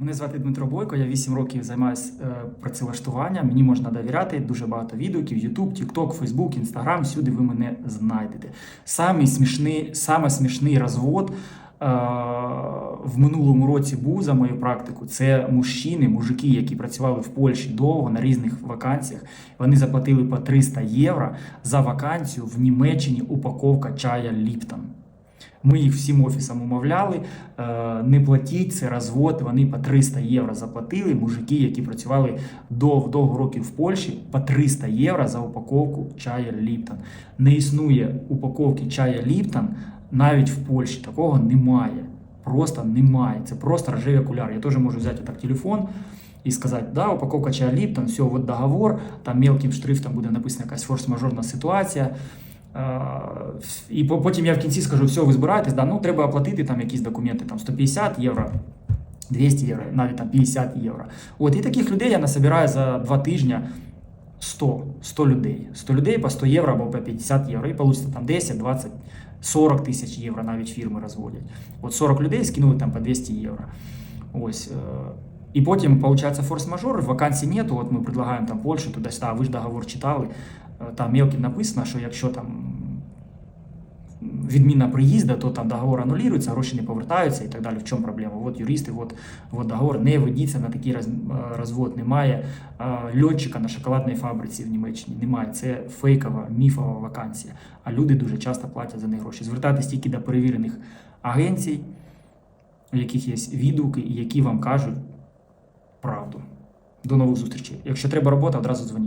Мене звати Дмитро Бойко, я 8 років займаюся е, працевлаштуванням. Мені можна довіряти, дуже багато відгуків, YouTube, TikTok, Facebook, Instagram, всюди ви мене знайдете. Самий смішний, саме смішний розвод е, в минулому році був за мою практику. Це мужчини, мужики, які працювали в Польщі довго на різних вакансіях. Вони заплатили по 300 євро за вакансію в Німеччині упаковка чая Ліптон. Ми їх всім офісам умовляли, е, не платіть, це розвод. Вони по 300 євро заплатили. Мужики, які працювали довго, довго років в Польщі, по 300 євро за упаковку чая Ліптон. Не існує упаковки чая Ліптон навіть в Польщі. Такого немає. Просто немає. Це просто рожеві окуляри. Я теж можу взяти так телефон. І сказати, да, упаковка чая Ліптон, все, от договор, там мелким шрифтом буде написана якась форс-мажорна ситуація. Е, І потім я в кінці скажу, все, ви збираєтесь, да, ну треба оплатити там якісь документи, там 150 євро, 200 євро, навіть там 50 євро. От, і таких людей я насобираю за два тижні 100, 100 людей. 100 людей по 100 євро або по 50 євро. І вийде там 10, 20, 40 тисяч євро навіть фірми розводять. От 40 людей скинули там по 200 євро. Ось. І потім, получается, форс-мажор, вакансій нету, от ми предлагаємо там Польщу, туди-сюди, а ви ж договор читали, Е, там мелким написано, що якщо там відміна приїзду, то там договор анулюється, гроші не повертаються і так далі. В чому проблема? От юристи, от, от договор не ведіться на такий е, розвод. Немає е, льотчика на шоколадній фабриці в Німеччині. Немає. Це фейкова, міфова вакансія. А люди дуже часто платять за них гроші. Звертайтесь тільки до перевірених агенцій, у яких є відгуки, і які вам кажуть. До нових зустрічей. Якщо треба робота, одразу дзвоніть.